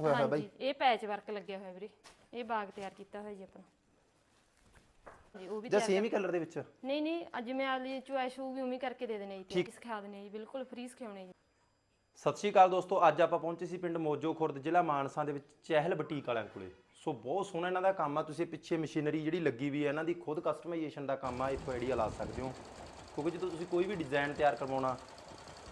Work ਹੋਇਆ ਹੋਇਆ ਬਾਈ? ਹਾਂਜੀ ਇਹ ਪੈਚ ਵਰਕ ਲੱਗਿਆ ਹੋਇਆ ਵੀਰੇ। ਇਹ ਬਾਗ ਤਿਆਰ ਕੀਤਾ ਹੋਇਆ ਜੀ ਆਪਣਾ। ਜੀ ਉਹ ਵੀ ਜਾਂ ਤਿਆਰ ਸੇਮ ਹੀ ਕਲਰ ਦੇ ਵਿੱਚ? ਨਹੀਂ ਨਹੀਂ ਅੱਜ ਮੈਂ ਆਲੀ ਚੁਆਇਸ ਹੋਊਗੀ ਉਵੇਂ ਹੀ ਕਰਕੇ ਦੇ ਦੇਣੇ ਜੀ ਤੇ ਸਿਖਾ ਦੇਣੇ ਜੀ ਬਿਲਕੁਲ ਫ੍ਰੀ ਸਿਖਾਉਣੇ ਜੀ। ਸਤਿ ਸ਼੍ਰੀ ਅਕਾਲ ਦੋਸਤੋ ਅੱਜ ਆਪਾਂ ਪਹੁੰਚੇ ਸੀ ਪਿੰਡ ਮੋਜੋ ਖੁਰਦ ਜ਼ਿਲ੍ਹਾ ਮਾਨਸਾ ਦੇ ਵਿੱਚ ਚਹਿਲ ਬੁਟੀਕ ਵਾਲਿਆਂ ਕੋਲੇ। ਸੋ ਬਹੁਤ ਸੋਹਣਾ ਇਹਨਾਂ ਦਾ ਕੰਮ ਆ ਤੁਸੀਂ ਪਿੱਛੇ ਮਸ਼ੀਨਰੀ ਜਿਹੜੀ ਲੱਗੀ ਵੀ ਹੈ ਇਹਨਾਂ ਦੀ ਖੁਦ ਕਸਟਮਾਈਜ਼ੇਸ਼ਨ ਦਾ ਕੰਮ ਆ ਇੱਥੋਂ ਆਈਡੀਆ ਲਾ ਸਕਦੇ ਹੋ। ਕਿਉਂਕਿ ਜਦੋਂ ਤੁਸੀਂ ਕੋਈ ਵੀ ਡਿਜ਼ਾਈਨ ਤਿਆਰ ਕਰਵਾਉਣਾ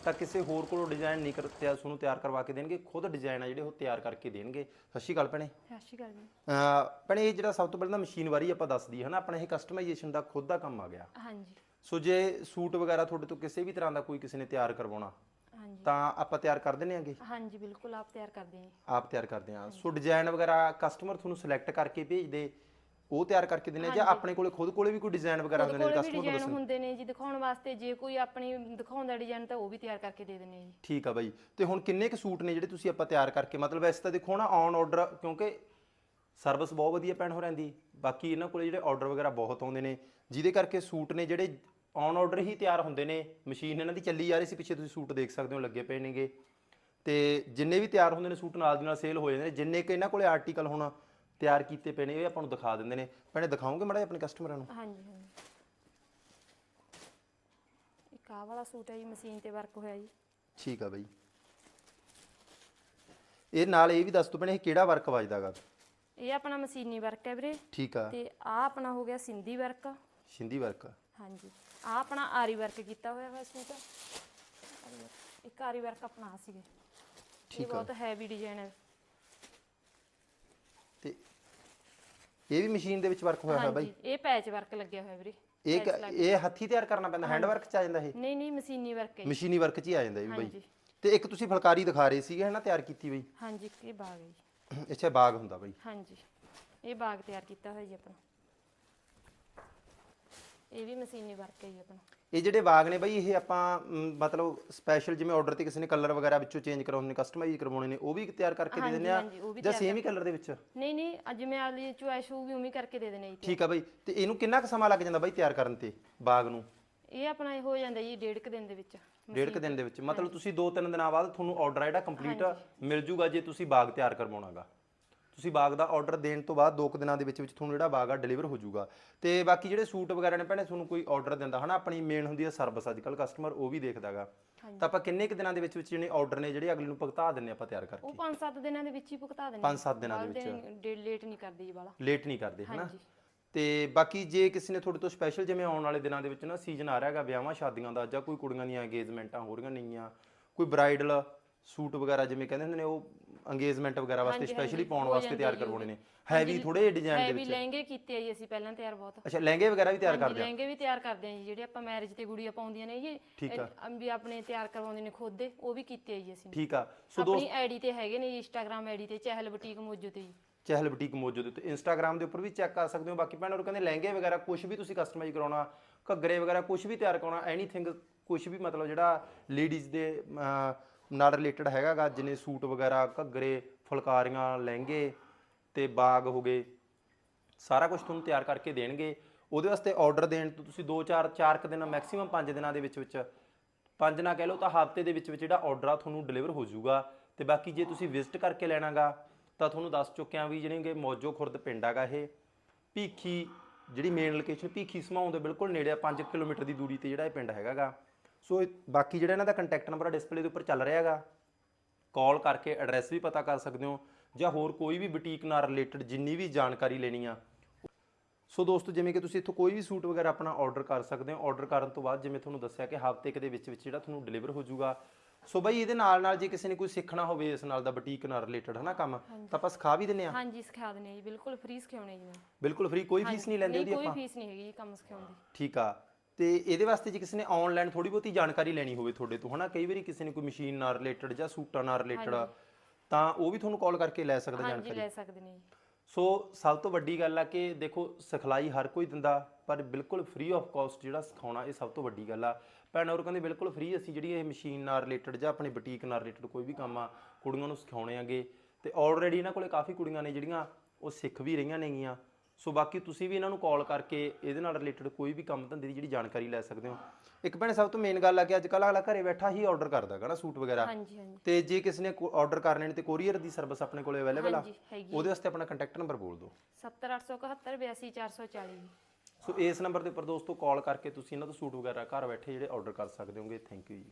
ਤਾਂ ਕਿਸੇ ਹੋਰ ਕੋਲੋਂ ਡਿਜ਼ਾਈਨ ਨਹੀਂ ਕਰ ਤਿਆਰ ਤੁਹਾਨੂੰ ਤਿਆਰ ਕਰਵਾ ਕੇ ਦੇਣਗੇ ਖੁਦ ਡਿਜ਼ਾਈਨ ਆ ਜਿਹੜੇ ਉਹ ਤਿਆਰ ਕਰਕੇ ਦੇਣਗੇ। ਸਤਿ ਸ਼੍ਰੀ ਅਕਾਲ ਭੈਣੇ। ਸਤਿ ਸ਼੍ਰੀ ਅਕਾਲ ਜੀ। ਅਹ ਭੈਣੇ ਇਹ ਜਿਹੜਾ ਸਭ ਤੋਂ ਪਹਿਲਾਂ ਮਸ਼ੀਨ ਵਾਰੀ ਆਪਾਂ ਦੱਸ ਦਈਏ ਹਨਾ ਆਪਣਾ ਇਹ ਕਸਟਮਾਈਜ਼ੇਸ਼ਨ ਦਾ ਖੁਦ ਦਾ ਕੰਮ ਆ ਗਿਆ। ਹਾਂਜੀ। ਸੋ ਜੇ ਸੂਟ ਵਗੈਰਾ ਤੁਹਾਡੇ ਤੋਂ ਕਿਸੇ ਵੀ ਤਰ੍ਹਾਂ ਦਾ ਕੋਈ ਕਿਸੇ ਨੇ ਤਿਆਰ ਕਰਵਾਉਣਾ ਹਾਂਜੀ। ਤਾਂ ਆਪਾਂ ਤਿਆਰ ਕਰ ਦਿੰਦੇ ਆਂਗੇ ਹਾਂਜੀ ਬਿਲਕੁਲ ਆਪ ਤਿਆਰ ਕਰਦੇ ਹਾਂ। ਆਪ ਤਿਆਰ ਕਰਦੇ ਹਾਂ। ਸੋ ਡਿਜ਼ਾਈਨ ਵਗੈਰਾ ਕਸਟਮਰ ਤੁਹਾਨੂੰ ਸਿਲੈਕਟ ਕਰਕੇ ਭੇਜਦੇ ਉਹ ਤਿਆਰ ਕਰਕੇ ਦਿੰਦੇ ਆ ਜਾਂ ਆਪਣੇ ਕੋਲੇ ਖੁਦ ਕੋਲੇ ਵੀ ਕੋਈ ਡਿਜ਼ਾਈਨ ਵਗੈਰਾ ਹੁੰਦੇ ਨੇ ਕਸਟਮਰ ਨੂੰ ਡਿਜ਼ਾਈਨ ਹੁੰਦੇ ਨੇ ਜੀ ਦਿਖਾਉਣ ਵਾਸਤੇ ਜੇ ਕੋਈ ਆਪਣੀ ਦਿਖਾਉਂਦਾ ਡਿਜ਼ਾਈਨ ਤਾਂ ਉਹ ਵੀ ਤਿਆਰ ਕਰਕੇ ਦੇ ਦਿੰਦੇ ਹਾਂ ਜੀ। ਠੀਕ ਆ ਬਾਈ। ਤੇ ਹੁਣ ਕਿੰਨੇ ਕੁ ਸੂਟ ਨੇ ਜਿਹੜੇ ਤੁਸੀਂ ਆਪਾਂ ਤਿਆਰ ਕਰਕੇ ਮਤਲਬ ਵੈਸੇ ਤਾਂ ਦੇਖੋ ਨਾ ਔਨ ਆਰਡਰ ਕਿਉਂਕਿ ਸਰਵਿਸ ਬਹੁਤ ਵਧੀਆ ਪੈਣ ਹੋ ਰਹਿੰਦੀ ਬਾਕੀ ਇਹਨਾਂ ਕੋਲੇ ਜਿਹੜੇ ਆਰਡਰ ਵਗੈਰਾ ਬਹੁਤ ਆਉਂਦੇ ਨੇ ਜਿਹਦੇ ਕਰਕੇ ਸੂਟ ਨੇ ਜਿਹੜੇ ਔਨ ਆਰਡਰ ਹੀ ਤਿਆਰ ਹੁੰਦੇ ਨੇ ਮਸ਼ੀਨ ਇਹਨਾਂ ਦੀ ਚੱਲੀ ਜਾ ਰਹੀ ਸੀ ਪਿੱਛੇ ਤੁਸੀਂ ਸੂਟ ਦੇਖ ਸਕਦੇ ਹੋ ਲੱਗੇ ਪਏ ਨੇਗੇ। ਤੇ ਜਿੰਨੇ ਵੀ ਤਿਆਰ ਹੁੰਦੇ ਨੇ ਸੂਟ ਨਾਲ ਦੀ ਨਾਲ ਸੇਲ ਹੋ ਜਾਂਦੇ ਨੇ ਜਿੰਨੇ ਕਿ ਇਹਨਾਂ ਕੋਲੇ ਆਰਟੀਕਲ ਹੁਣ ਤਿਆਰ ਕੀਤੇ ਪਏ ਨੇ ਇਹ ਆਪਾਂ ਨੂੰ ਦਿਖਾ ਦਿੰਦੇ ਨੇ। ਭੈਣੇ ਦਿਖਾਓਗੇ ਮਾੜਾ ਆਪਣੇ ਕਸਟਮਰਾਂ ਨੂੰ? ਹਾਂਜੀ ਹਾਂਜੀ। ਇੱਕ ਆਹ ਵਾਲਾ ਸੂਟ ਹੈ ਜੀ ਮਸ਼ੀਨ ਤੇ ਵਰਕ ਹੋਇਆ ਜੀ। ਠੀਕ ਆ ਬਾਈ। ਇਹ ਨਾਲ ਇਹ ਵੀ ਦੱਸ ਦੋ ਭੈਣੇ ਇਹ ਕਿਹੜਾ ਵਰਕ ਵੱਜਦਾਗਾ ਇਹ ਆਪਣਾ ਮਸ਼ੀਨੀ ਵਰਕ ਹੈ ਵੀਰੇ। ਠੀਕ ਆ। ਤੇ ਆਹ ਆਪਣਾ ਹੋ ਗਿਆ ਸਿੰਧੀ ਵਰਕ ਸਿੰਧੀ ਵਰਕ ਹਾਂਜੀ। ਆਹ ਆਪਣਾ ਆਰੀ ਵਰਕ ਕੀਤਾ ਹੋਇਆ ਵਾ ਸੂਟ। ਇੱਕ ਆਰੀ ਵਰਕ ਆਪਣਾ ਸੀਗੇ। ਇਹ ਠੀਕ ਆ। ਬਹੁਤ ਹੈਵੀ ਡਿਜ਼ਾਈਨ ਹੈ। ਇਹ ਵੀ ਮਸ਼ੀਨ ਦੇ ਵਿੱਚ ਵਰਕ ਹੋਇਆ ਹੋਇਆ ਬਾਈ? ਹਾਂਜੀ ਇਹ ਪੈਚ ਵਰਕ ਲੱਗਿਆ ਹੋਇਆ ਵੀਰੇ। ਇਹ ਕ- ਇਹ ਹੱਥੀ ਤਿਆਰ ਕਰਨਾ ਪੈਂਦਾ ਹੈਂਡ ਵਰਕ ਚ ਆ ਜਾਂਦਾ ਇਹ? ਨਹੀਂ ਨਹੀਂ ਮਸ਼ੀਨੀ ਵਰਕ ਹੈ ਜੀ। ਮਸ਼ੀਨੀ ਵਰਕ ਚ ਹੀ ਆ ਜਾਂਦਾ ਇਹ ਵੀ ਬਾਈ। ਹਾਂਜੀ। ਤੇ ਇੱਕ ਤੁਸੀਂ ਫੁਲਕਾਰੀ ਦਿਖਾ ਰਹੇ ਸੀਗੇ ਹਨਾ ਤਿਆਰ ਕੀਤੀ ਬਈ? ਹਾਂਜੀ ਇਹ ਬਾਗ ਹੈ ਜੀ। ਅੱਛਾ ਬਾਗ ਹੁੰਦਾ ਬਾਈ। ਹਾਂਜੀ। ਇਹ ਬਾਗ ਤਿਆਰ ਕੀਤਾ ਹੋਇਆ ਜੀ ਆਪਣਾ। ਇਹ ਵੀ ਮਸ਼ੀਨੀ ਵਰਕ ਹੈ ਜੀ ਆਪਣਾ। ਇਹ ਜਿਹੜੇ ਬਾਗ ਨੇ ਬਾਈ ਇਹ ਆਪਾਂ ਮ, ਮਤਲਬ ਸਪੈਸ਼ਲ ਜਿਵੇਂ ਆਰਡਰ ਤੇ ਕਿਸੇ ਨੇ ਕਲਰ ਵਗੈਰਾ ਵਿੱਚੋਂ ਚੇਂਜ ਕਰਾਉਣੇ ਨੇ ਕਸਟਮਾਈਜ਼ ਕਰਵਾਉਣੇ ਨੇ ਉਹ ਵੀ ਤਿਆਰ ਕਰਕੇ ਦੇ ਦਿੰਦੇ ਆ? ਹਾਂਜੀ, ਉਹ ਵੀ ਜਾਂ ਸੇਮ ਹੀ ਕਲਰ ਦੇ ਵਿੱਚ? ਨਹੀਂ ਨਹੀਂ ਅੱਜ ਮੈਂ ਆਲੀ ਚੁਆਇਸ ਹੋਊਗੀ ਉਵੇਂ ਹੀ ਕਰਕੇ ਦੇ ਦੇਣੇ ਜੀ ਠੀਕ ਆ ਬਾਈ ਤੇ ਇਹਨੂੰ ਕਿੰਨਾ ਕੁ ਸਮਾਂ ਲੱਗ ਜਾਂਦਾ ਬਾਈ ਤਿਆਰ ਕਰਨ ਤੇ ਬਾਗ ਨੂੰ? ਇਹ ਆਪਣਾ ਇਹ ਹੋ ਜਾਂਦਾ ਜੀ ਡੇਢ ਕੁ ਦਿਨ ਦੇ ਵਿੱਚ ਡੇਢ ਕੁ ਦਿਨ ਦੇ ਵਿੱਚ। ਮਤਲਬ ਤੁਸੀਂ 2-3 ਦਿਨਾਂ ਬਾਅਦ ਤੁਹਾਨੂੰ ਆਰਡਰ ਜਿਹੜਾ ਕੰਪਲੀਟ ਮਿਲ ਜੂਗਾ ਜੇ ਤੁਸੀਂ ਬਾਗ ਤਿਆਰ ਕਰਵਾਉਣਾਗਾ ਤੁਸੀਂ ਬਾਗ ਦਾ ਆਰਡਰ ਦੇਣ ਤੋਂ ਬਾਅਦ 2 ਕੁ ਦਿਨਾਂ ਦੇ ਵਿੱਚ ਵਿੱਚ ਤੁਹਾਨੂੰ ਜਿਹੜਾ ਬਾਗ ਆ ਡਿਲੀਵਰ ਹੋ ਜੂਗਾ ਤੇ ਬਾਕੀ ਜਿਹੜੇ ਸੂਟ ਵਗੈਰਾ ਨੇ ਭੈਣੇ ਤੁਹਾਨੂੰ ਕੋਈ ਆਰਡਰ ਦਿੰਦਾ ਹਨਾ? ਆਪਣੀ ਮੇਨ ਹੁੰਦੀ ਹੈ ਸਰਵਿਸ ਅੱਜਕੱਲ ਕਸਟਮਰ ਉਹ ਵੀ ਦੇਖਦਾਗਾ ਤਾਂ ਆਪਾਂ ਕਿੰਨੇ ਕੁ ਦਿਨਾਂ ਦੇ ਵਿੱਚ ਵਿੱਚ ਜਿਹੜੇ ਆਰਡਰ ਨੇ ਜਿਹੜੇ ਅਗਲੇ ਨੂੰ ਭੁਗਤਾ ਦਿੰਨੇ ਆਪਾਂ ਤਿਆਰ ਕਰਕੇ? ਉਹ 5-7 ਦਿਨਾਂ ਦੇ ਵਿੱਚ ਹੀ ਭੁਗਤਾ ਦੇਣੇ 5-7 ਦਿਨਾਂ ਦੇ ਵਿੱਚ। ਲੇਟ ਨਹੀਂ ਕਰਦੀ ਜੀ ਵਾਲਾ। ਲੇਟ ਨਹੀਂ ਕਰਦੇ ਹਨਾ? ਤੇ ਬਾਕੀ ਜੇ ਕਿਸੇ ਨੇ ਤੁਹਾਡੇ ਤੋਂ ਸਪੈਸ਼ਲ ਜਿਵੇਂ ਆਉਣ ਵਾਲੇ ਦਿਨਾਂ ਦੇ ਵਿੱਚ ਨਾ ਸੀਜ਼ਨ ਆ ਰਿਹਾ ਹੈਗਾ ਵਿਆਹਾਂ ਸ਼ਾਦੀਆਂ ਦਾ ਜਾਂ ਕੋਈ ਕੁੜੀਆਂ ਦੀਆਂ ਅੰਗੇਜਮੈਂਟਾਂ ਹੋ ਰਹੀਆਂ ਨੇਗੀਆਂ ਕੋਈ ਬ੍ਰਾਈਡਲ ਸੂਟ ਵਗੈਰਾ ਜਿਵੇਂ ਕਹਿੰਦੇ ਹੁੰਦੇ ਨੇ ਉਹ ਅੰਗੇਜਮੈਂਟ ਵਗੈਰਾ ਵਾਸਤੇ ਸਪੈਸ਼ਲੀ ਪਾਉਣ ਵਾਸਤੇ ਤਿਆਰ ਕਰਵਾਉਣੇ ਨੇ। ਹੈਵੀ ਥੋੜੇ ਜਿਹੇ ਡਿਜ਼ਾਈਨ ਦੇ ਹੈਵੀ ਵਿੱਚ। ਲਹਿੰਗੇ ਕੀਤੇ ਆ ਜੀ ਅਸੀਂ ਪਹਿਲਾਂ ਤਿਆਰ ਬਹੁਤ। ਅੱਛਾ ਲਹਿੰਗੇ ਵਗੈਰਾ ਵੀ ਤਿਆਰ ਹਾਂਜੀ ਕਰਦੇ ਆ? ਲਹਿੰਗੇ ਵੀ ਤਿਆਰ ਕਰਦੇ ਆ ਜੀ ਜਿਹੜੇ ਆਪਾਂ ਮੈਰਿਜ ਤੇ ਗੁੜੀਆਂ ਪਾਉਂਦੀਆਂ ਨੇ ਜੀ ਠੀਕ ਆ। ਇਹ ਵੀ ਆਪਣੇ ਤਿਆਰ ਕਰਵਾਉਂਦੇ ਨੇ ਖੁਦ ਦੇ ਉਹ ਵੀ ਕੀਤੇ ਆ ਜੀ ਅਸੀਂ। ਠੀਕ ਆ। ਸੋ ਆਪਣੀ ਆਈਡੀ ਤੇ ਹੈਗੇ ਨੇ ਜੀ ਇੰਸਟਾਗ੍ਰam ਆਈਡੀ ਤੇ ਚਹਿਲ ਬੁਟੀਕ ਮੌਜੂਦ ਤੇ ਜੀ। ਚਹਿਲ ਬੁਟੀਕ ਮੌਜੂਦ ਤੇ ਇੰਸਟਾਗ੍ਰam ਦੇ ਉੱਪਰ ਵੀ ਚੈੱਕ ਕਰ ਸਕਦੇ ਹੋ। ਬਾਕੀ ਭੈਣਾਂ ਨੂੰ ਕਹਿੰਦੇ ਲਹਿੰਗੇ ਵਗੈਰਾ ਕੁਝ ਵੀ ਤੁਸੀਂ ਕਸਟਮਾਈਜ਼ ਕਰਾਉਣਾ ਘੱਗਰੇ ਵਗੈਰਾ ਕੁਝ ਵੀ ਤਿਆਰ ਕਰਾਉਣਾ ਐਨੀਥਿੰਗ ਕੁਝ ਵੀ ਮਤਲਬ ਜਿਹੜਾ ਲੇਡੀਜ਼ ਦੇ ਨਾਲ ਰਿਲੇਟਡ ਹੈਗਾਗਾ, ਜਿਵੇਂ ਸੂਟ ਵਗੈਰਾ, ਘੱਗਰੇ, ਫੁਲਕਾਰੀਆਂ, ਲਹਿੰਗੇ ਤੇ ਬਾਗ ਹੋ ਗਏ। ਸਾਰਾ ਕੁਝ ਤੁਹਾਨੂੰ ਤਿਆਰ ਕਰਕੇ ਦੇਣਗੇ। ਉਹਦੇ ਵਾਸਤੇ ਆਰਡਰ ਦੇਣ ਤੋਂ ਤੁਸੀਂ 2 4 4 ਕੁ ਦਿਨ ਮੈਕਸਿਮਮ 5 ਦਿਨਾਂ ਦੇ ਵਿੱਚ ਵਿੱਚ ਪੰਜ ਨਾ ਕਹਿ ਲਓ ਤਾਂ ਹਫ਼ਤੇ ਦੇ ਵਿੱਚ ਵਿੱਚ ਜਿਹੜਾ ਆਰਡਰ ਆ ਤੁਹਾਨੂੰ ਡਿਲੀਵਰ ਹੋ ਜਾਊਗਾ। ਤੇ ਬਾਕੀ ਜੇ ਤੁਸੀਂ ਵਿਜ਼ਿਟ ਕਰਕੇ ਲੈਣਾਗਾ, ਤਾਂ ਤੁਹਾਨੂੰ ਦੱਸ ਚੁੱਕਿਆ ਵੀ ਜਿਹੜੇ ਕਿ ਮੌਜੋ ਖੁਰਦ ਪਿੰਡ ਹੈਗਾ ਇਹ। ਭੀਖੀ, ਜਿਹੜੀ ਮੇਨ ਲੋਕੇਸ਼ਨ ਭੀਖੀ ਸਮਾਉਂ ਦੇ ਬਿਲਕੁਲ ਨੇੜੇ ਆ 5 ਕਿਲੋਮੀਟਰ ਦੀ ਦੂਰੀ ਤੇ ਜਿਹੜਾ ਇਹ ਪਿੰਡ ਹੈਗਾਗਾ। ਸੋ ਬਾਕੀ ਜਿਹੜਾ ਇਹਨਾਂ ਦਾ ਕੰਟੈਕਟ ਨੰਬਰ ਡਿਸਪਲੇ ਦੇ ਉੱਪਰ ਚੱਲ ਰਿਹਾ ਹੈਗਾ। ਕਾਲ ਕਰਕੇ ਐਡਰੈਸ ਵੀ ਪਤਾ ਕਰ ਸਕਦੇ ਹੋ ਜਾਂ ਹੋਰ ਕੋਈ ਵੀ ਬੁਟੀਕ ਨਾਲ ਰਿਲੇਟਡ ਜਿੰਨੀ ਵੀ ਜਾਣਕਾਰੀ ਲੈਣੀ ਆ। ਸੋ ਦੋਸਤੋ ਜਿਵੇਂ ਕਿ ਤੁਸੀਂ ਇੱਥੋਂ ਕੋਈ ਵੀ ਸੂਟ ਵਗੈਰਾ ਆਪਣਾ ਆਰਡਰ ਕਰ ਸਕਦੇ ਹੋ। ਆਰਡਰ ਕਰਨ ਤੋਂ ਬਾਅਦ ਜਿਵੇਂ ਤੁਹਾਨੂੰ ਦੱਸਿਆ ਕਿ ਹਫ਼ਤੇ ਕੁ ਦੇ ਵਿੱਚ ਵਿੱਚ ਜਿਹੜਾ ਤੁਹਾਨੂੰ ਡਿਲੀਵਰ ਹੋ ਜਾਊਗਾ। ਸੋ ਬਈ ਇਹਦੇ ਨਾਲ ਨਾਲ ਜੇ ਕਿਸੇ ਨੇ ਕੋਈ ਸਿੱਖਣਾ ਹੋਵੇ ਇਸ ਨਾਲ ਦਾ ਬੁਟੀਕ ਨਾਲ ਰਿਲੇਟਡ ਹਨਾ ਕੰਮ ਤਾਂ ਆਪਾਂ ਸਿਖਾ ਵੀ ਦਿੰਨੇ ਆ ਹਾਂਜੀ ਸਿਖਾ ਦਿੰਦੇ ਆ ਜੀ। ਬਿਲਕੁਲ ਫ੍ਰੀ ਸਿਖਾਉਣੇ ਜੀ ਬਿਲਕੁਲ ਫ੍ਰੀ ਕੋਈ ਫੀਸ ਨਹੀਂ ਲੈਂਦੇ ਉਹਦੀ ਕੋਈ ਆਪਾਂ। ਫੀਸ ਨਹੀਂ ਹੈਗੀ ਜੀ ਕੰਮ ਸਿਖਾਉਣ ਦੀ। ਠੀਕ ਆ। ਤੇ ਇਹਦੇ ਵਾਸਤੇ ਜੇ ਕਿਸੇ ਨੇ ਆਨਲਾਈਨ ਥੋੜੀ ਬਹੁਤੀ ਜਾਣਕਾਰੀ ਲੈਣੀ ਹੋਵੇ ਤੁਹਾਡੇ ਤੋਂ ਹਨਾ? ਕਈ ਵਾਰੀ ਕਿਸੇ ਨੇ ਕੋਈ ਮਸ਼ੀਨ ਨਾਲ ਰਿਲੇਟਡ ਜਾਂ ਸੂਟਾਂ ਨਾਲ ਰਿਲੇਟਡ ਤਾਂ ਉਹ ਵੀ ਤੁਹਾਨੂੰ ਕਾਲ ਕਰਕੇ ਲੈ ਸਕਦਾ ਹਾਂਜੀ ਜਾਣਕਾਰੀ। ਲੈ ਸਕਦੇ ਨੇ ਸੋ ਸਭ ਤੋਂ ਵੱਡੀ ਗੱਲ ਆ ਕਿ ਦੇਖੋ ਸਿਖਲਾਈ ਹਰ ਕੋਈ ਦਿੰਦਾ ਪਰ ਬਿਲਕੁਲ ਫ੍ਰੀ ਆਫ ਕਾਸਟ ਜਿਹੜਾ ਸਿਖਾਉਣਾ ਇਹ ਸਭ ਤੋਂ ਵੱਡੀ ਗੱਲ ਆ। ਭੈਣ ਹੋਰ ਕਹਿੰਦੇ ਬਿਲਕੁਲ ਫ੍ਰੀ ਅਸੀਂ ਜਿਹੜੀ ਇਹ ਮਸ਼ੀਨ ਨਾਲ ਰਿਲੇਟਡ ਜਾਂ ਆਪਣੀ ਬੁਟੀਕ ਨਾਲ ਰਿਲੇਟਡ ਕੋਈ ਵੀ ਕੰਮ ਆ ਕੁੜੀਆਂ ਨੂੰ ਸਿਖਾਉਣੇ ਆਗੇ। ਤੇ ਆਲਰੇਡੀ ਇਹਨਾਂ ਕੋਲੇ ਕਾਫੀ ਕੁੜੀਆਂ ਨੇ ਜਿਹੜੀਆਂ ਉਹ ਸਿੱਖ ਵੀ ਰਹੀਆਂ ਨੇਗੀਆਂ। ਸੋ ਬਾਕੀ ਤੁਸੀਂ ਵੀ ਇਹਨਾਂ ਨੂੰ ਕਾਲ ਕਰਕੇ ਇਹਦੇ ਨਾਲ ਰਿਲੇਟਡ ਕੋਈ ਵੀ ਕੰਮ ਧੰਦੇ ਦੀ ਜਿਹੜੀ ਜਾਣਕਾਰੀ ਲੈ ਸਕਦੇ ਹੋ। ਇੱਕ ਭੈਣੇ ਸਭ ਤੋਂ ਮੇਨ ਗੱਲ ਆ ਕਿ ਅੱਜ ਕੱਲ੍ਹ ਅਗਲਾ ਘਰੇ ਬੈਠਾ ਹੀ ਆਰਡਰ ਕਰਦਾ ਹੈਗਾ ਨਾ ਸੂਟ ਵਗੈਰਾ। ਹਾਂਜੀ ਹਾਂਜੀ। ਤੇ ਜੇ ਕਿਸੇ ਨੇ ਆਰਡਰ ਕਰਨੇ ਨੇ ਤੇ ਕੋਰੀਅਰ ਦੀ ਸਰਵਿਸ ਆਪਣੇ ਕੋਲੇ ਅਵੇਲੇਬਲ ਆ ਹਾਂਜੀ ਹੈਗੀ। ਉਹਦੇ ਵਾਸਤੇ ਆਪਣਾ ਕੰਟੈਕਟ ਨੰਬਰ ਬੋਲ ਦਿਓ। 70871 82440 ਸੋ ਇਸ ਨੰਬਰ ਦੇ ਉੱਪਰ ਦੋਸਤੋ ਕਾਲ ਕਰਕੇ ਤੁਸੀਂ ਇਹਨਾਂ ਤੋਂ ਸੂਟ ਵਗੈਰਾ ਘਰ ਬੈਠੇ ਜਿਹੜੇ ਆਰਡਰ ਕਰ ਸਕਦੇ ਹੋਗੇ ਥੈਂਕ ਯੂ ਜੀ।